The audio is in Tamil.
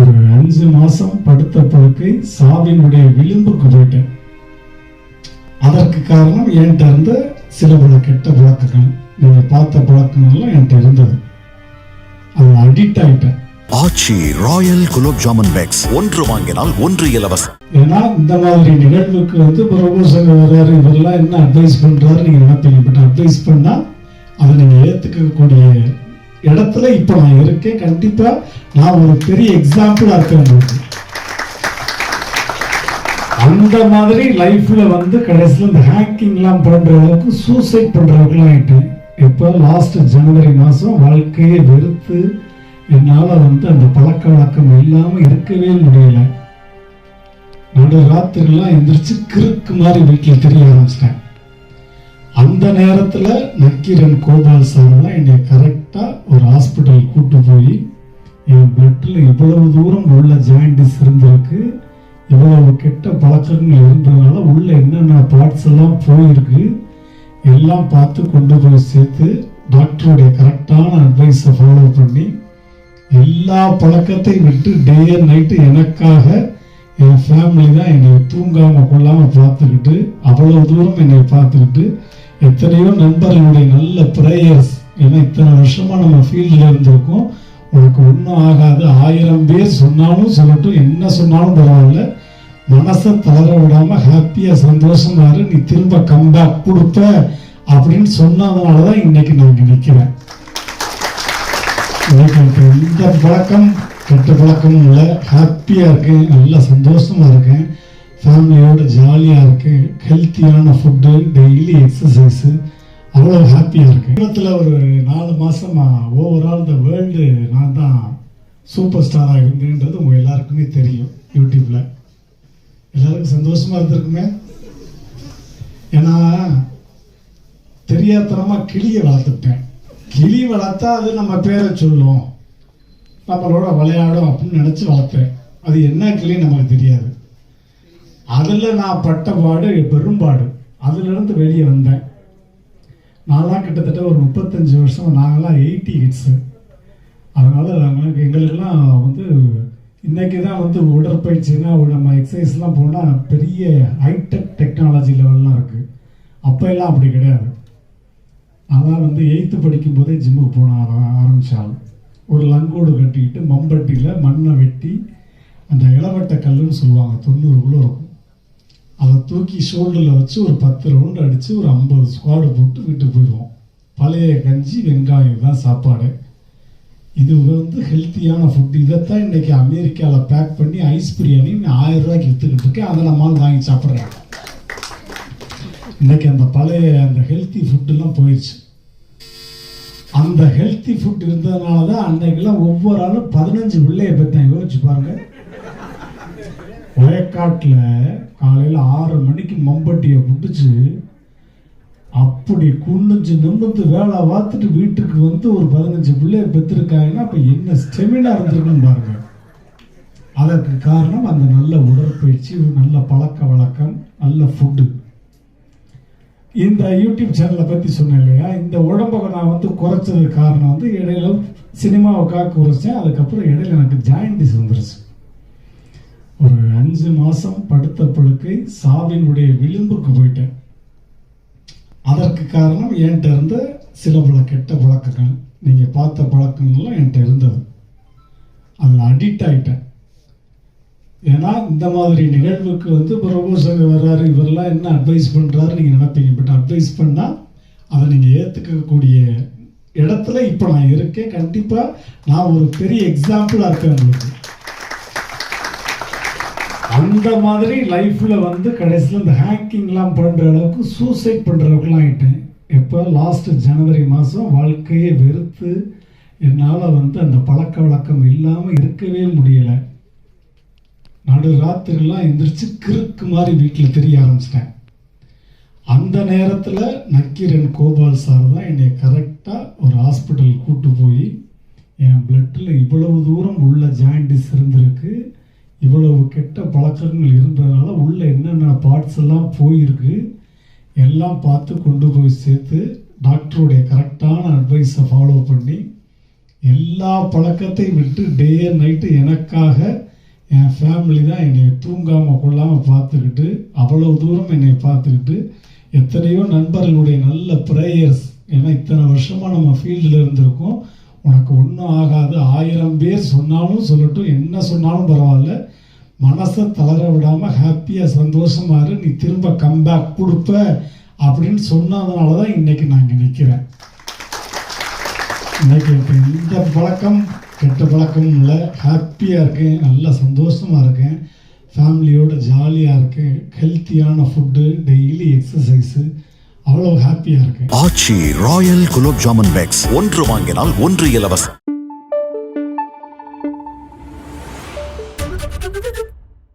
ஒரு அஞ்சு மாசம் படுத்த படுக்கை சாவினுடைய விளிம்புக்கு போயிட்டேன் அதற்கு காரணம் என்கிட்ட இருந்த சில பல கெட்ட பழக்கங்கள் நீங்க பார்த்த பழக்கங்கள்லாம் என்கிட்ட இருந்தது. அது அடிக்ட் ஆயிட்டேன். ஆச்சி ராயல் குலோப் ஜாமுன் பேக்ஸ் ஒன்று வாங்கினால் ஒன்று இலவசம். ஏன்னா இந்த மாதிரி நிகழ்வுக்கு வந்து பிரபு சங்க வர்றாரு இவரெல்லாம் என்ன அட்வைஸ் பண்றாரு நீங்க நினைப்பீங்க. பட் அட்வைஸ் பண்ணா அதை நீங்க ஏத்துக்கக்கூடிய இடத்துல இப்ப நான் இருக்கேன். கண்டிப்பா நான் ஒரு பெரிய எக்ஸாம்பிளா இருக்கேன் அந்த மாதிரி லைஃப்ல வந்து கடைசியில் இந்த ஹேக்கிங்லாம் பண்ற அளவுக்கு சூசைட் பண்றவங்களாம் ஆயிட்டேன் இப்போ லாஸ்ட் ஜனவரி மாதம் வாழ்க்கையை வெறுத்து என்னால் வந்து அந்த பழக்க வழக்கம் இல்லாமல் இருக்கவே முடியல. நடு ராத்திரிலாம் எந்திரிச்சு கிறுக்கு மாதிரி வீட்டில் தெரிய ஆரம்பிச்சிட்டேன். அந்த நேரத்தில் நக்கீரன் கோபால் சார் தான் என்னை கரெக்டாக ஒரு ஹாஸ்பிட்டல் கூட்டு போய் என் பிளட்டில் இவ்வளவு தூரம் உள்ள ஜாயிண்டிஸ் இருந்திருக்கு இவ்வளவு கெட்ட பழக்கங்கள் இருந்ததுனால உள்ள என்னென்ன பார்ட்ஸ் எல்லாம் போயிருக்கு எல்லாம் பார்த்து கொண்டு போய் சேர்த்து டாக்டருடைய கரெக்டான அட்வைஸை ஃபாலோ பண்ணி எல்லா பழக்கத்தையும் விட்டு டே அண்ட் நைட்டு எனக்காக என் ஃபேமிலி தான் என்னை தூங்காமல் கொள்ளாமல் பார்த்துக்கிட்டு அவ்வளோ தூரம் என்னை பார்த்துக்கிட்டு எத்தனையோ நண்பர்களுடைய நல்ல ப்ரேயர்ஸ் ஏன்னா இத்தனை வருஷமா நம்ம ஃபீல்டில் இருந்திருக்கோம். உனக்கு ஒன்றும் ஆகாது. ஆயிரம் பேர் சொன்னாலும் சொல்லட்டும். என்ன சொன்னாலும் பரவாயில்ல. மனசை தளர விடாமல் ஹாப்பியாக சந்தோஷமா இரு. நீ திரும்ப கம்பேக் கொடுப்ப அப்படின்னு சொன்னதுனால தான் இன்னைக்கு நான் நினைக்கிறேன் எனக்கு எந்த பழக்கம்? கெட்ட பழக்கமும் இல்லை. ஹாப்பியாக இருக்கேன். நல்லா சந்தோஷமாக இருக்கேன். ஹெல்த்தியான ஃபுட்டு டெய்லி எக்ஸசைஸு அவ்வளோ ஹாப்பியாக இருக்குது குடும்பத்தில் ஒரு நாலு மாதமா ஓவரால் த வேர்ல்டு நான் தான் சூப்பர் ஸ்டாராக இருந்தேன்றது உங்கள் எல்லாருக்குமே தெரியும் யூடியூப்பில் எல்லாருக்கும் சந்தோஷமாக இருந்திருக்குமே? ஏன்னா தெரியாதனமாக கிளியை வளர்த்துட்டேன் கிளி வளர்த்தா அது நம்ம பேரை சொல்லும். நம்மளோட விளையாடும் அப்படின்னு நினச்சி வளர்த்தேன். அது என்ன கிளி நமக்கு தெரியாது. அதில் நான் பட்ட பாடு பெரும்பாடு அதிலிருந்து வெளியே வந்தேன். நான்லாம் கிட்டத்தட்ட ஒரு முப்பத்தஞ்சு வருஷம் நாங்களாம் எயிட்டி ஹிட்ஸு அதனால் நாங்கள் எங்களுக்கெல்லாம் வந்து இன்றைக்கி தான் வந்து உடற்பயிற்சினா நம்ம எக்ஸசைஸ்லாம் போனால் பெரிய ஹைடெக் டெக்னாலஜி லெவல்லாம் இருக்குது அப்போ எல்லாம் அப்படி கிடையாது. அதான் வந்து எயித்து படிக்கும் போதே ஜிம்முக்கு போன ஆர- ஆரம்பித்தாலும் ஒரு லங்கோடு கட்டிக்கிட்டு மம்பட்டியில் மண்ணை வெட்டி அந்த இளவட்ட கல்லுன்னு சொல்லுவாங்க தொண்ணூறுக்குள்ளே இருக்கும். அதை தூக்கி ஷோல்டரில் வச்சு ஒரு பத்து ரவுண்டு அடித்து ஒரு ஐம்பது ஸ்குவாடு போட்டு வீட்டுக்கு போயிடுவோம். பழைய கஞ்சி வெங்காயம் தான் சாப்பாடு. இது வந்து ஹெல்த்தியான ஃபுட் இதைத்தான் இன்னைக்கு அமெரிக்காவில் பேக் பண்ணி ஐஸ் பிரியாணி ஆயிரம் ரூபாய்க்கு விற்றுக்கிட்டு இருக்கேன் அதை நம்மளால் வாங்கி சாப்பிட்றேன் இன்றைக்கி அந்த பழைய அந்த ஹெல்த்தி ஃபுட்டுலாம் போயிடுச்சு அந்த ஹெல்த்தி ஃபுட் இருந்ததுனால தான் அன்னைக்கெல்லாம் ஒவ்வொரு ஆளும் பதினஞ்சு பிள்ளைய பெற்றேன் யோசிச்சு பாருங்க. வயக்காட்டில் காலையில் ஆறு மணிக்கு மம்பட்டியை பிடிச்சி அப்படி குனிஞ்சு நிமிர்ந்து வேலை பார்த்துட்டு வீட்டுக்கு வந்து ஒரு பதினஞ்சு பிள்ளைய பெற்றிருக்காங்கன்னா அப்போ என்ன ஸ்டெமினா இருந்திருக்குன்னு பாருங்க. அதற்கு காரணம் அந்த நல்ல உடற்பயிற்சி ஒரு நல்ல பழக்க வழக்கம் நல்ல ஃபுட்டு இந்த யூடியூப் சேனலை பற்றி சொன்னேன் இல்லையா? இந்த உடம்பை நான் வந்து குறைச்சதுக்கு காரணம் வந்து இடையில சினிமாவுக்காக குறைச்சேன் அதுக்கப்புறம் இடையில எனக்கு ஜாயிண்டிஸ் வந்துருச்சு. ஒரு அஞ்சு மாதம் படுத்த படுக்கை சாவினுடைய விளிம்புக்கு போயிட்டேன். அதற்கு காரணம் என்கிட்ட இருந்த சில பல கெட்ட பழக்கங்கள். நீங்கள் பார்த்த பழக்கங்கள்லாம் என்கிட்ட இருந்தது. அதில் அடிக்ட் ஆகிட்டேன் ஏன்னா இந்த மாதிரி நிகழ்வுக்கு வந்து பிரபு வர்றாரு. இவரெல்லாம் என்ன அட்வைஸ் பண்ணுறாரு நீங்கள் நினைப்பீங்க. பட் அட்வைஸ் பண்ணால் அதை நீங்கள் ஏற்றுக்கக்கூடிய இடத்துல இப்போ நான் இருக்கேன். கண்டிப்பாக நான் ஒரு பெரிய எக்ஸாம்பிளாக இருக்கேன் உங்களுக்கு. அந்த மாதிரி லைஃப்பில் வந்து கடைசியில் இந்த ஹேக்கிங்லாம் பண்ணுற அளவுக்கு சூசைட் பண்றவங்களாம் ஆகிட்டேன் எப்போ? லாஸ்ட் ஜனவரி மாதம் வாழ்க்கையை வெறுத்து என்னால் வந்து அந்த பழக்க வழக்கம் இல்லாமல் இருக்கவே முடியலை. நடு ராத்திரிலாம் எந்திரிச்சு கிறுக்கு மாதிரி வீட்டில் தெரிய ஆரம்பிச்சிட்டேன். அந்த நேரத்தில் நக்கீரன் கோபால் சார் தான் என்னை கரெக்டாக ஒரு ஹாஸ்பிட்டல் கூட்டு போய் என் பிளட்டில் இவ்வளவு தூரம் உள்ள ஜாயிண்டிஸ் இருந்திருக்கு. இவ்வளவு கெட்ட பழக்கங்கள் இருந்ததுனால உள்ளே என்னென்ன பார்ட்ஸ் எல்லாம் போயிருக்கு எல்லாம் பார்த்து கொண்டு போய் சேர்த்து டாக்டருடைய கரெக்டான அட்வைஸை ஃபாலோ பண்ணி எல்லா பழக்கத்தையும் விட்டு டே அண்ட் நைட்டு எனக்காக என் ஃபேமிலி தான் என்னை தூங்காமல் கொள்ளாமல் பார்த்துக்கிட்டு அவ்வளவு தூரம் என்னை பார்த்துக்கிட்டு எத்தனையோ நண்பர்களுடைய நல்ல ப்ரேயர்ஸ் ஏன்னா இத்தனை வருஷமாக நம்ம ஃபீல்டில் இருந்திருக்கோம். உனக்கு ஒன்றும் ஆகாது. ஆயிரம் பேர் சொன்னாலும் சொல்லட்டும். என்ன சொன்னாலும் பரவாயில்ல. மனசை தளர விடாமல் ஹாப்பியாக சந்தோஷமா இரு. நீ திரும்ப கம்பேக் கொடுப்ப அப்படின்னு சொன்னதுனால தான் இன்னைக்கு நான் இங்கே நிற்கிறேன் இன்னைக்கு இப்போ எந்த பழக்கம் கெட்ட பழக்கமும் இல்லை. ஹாப்பியாக இருக்கேன். நல்லா சந்தோஷமாக இருக்கேன். ஃபேமிலியோட ஜாலியாக இருக்கேன். ஹெல்த்தியான ஃபுட்டு டெய்லி எக்ஸசைஸு அவ்வளவு ஹாப்பியாக இருக்கு ஆச்சி ராயல் குலோப் ஜாமுன் பேக்ஸ் ஒன்று வாங்கினால் ஒன்று இலவசம்.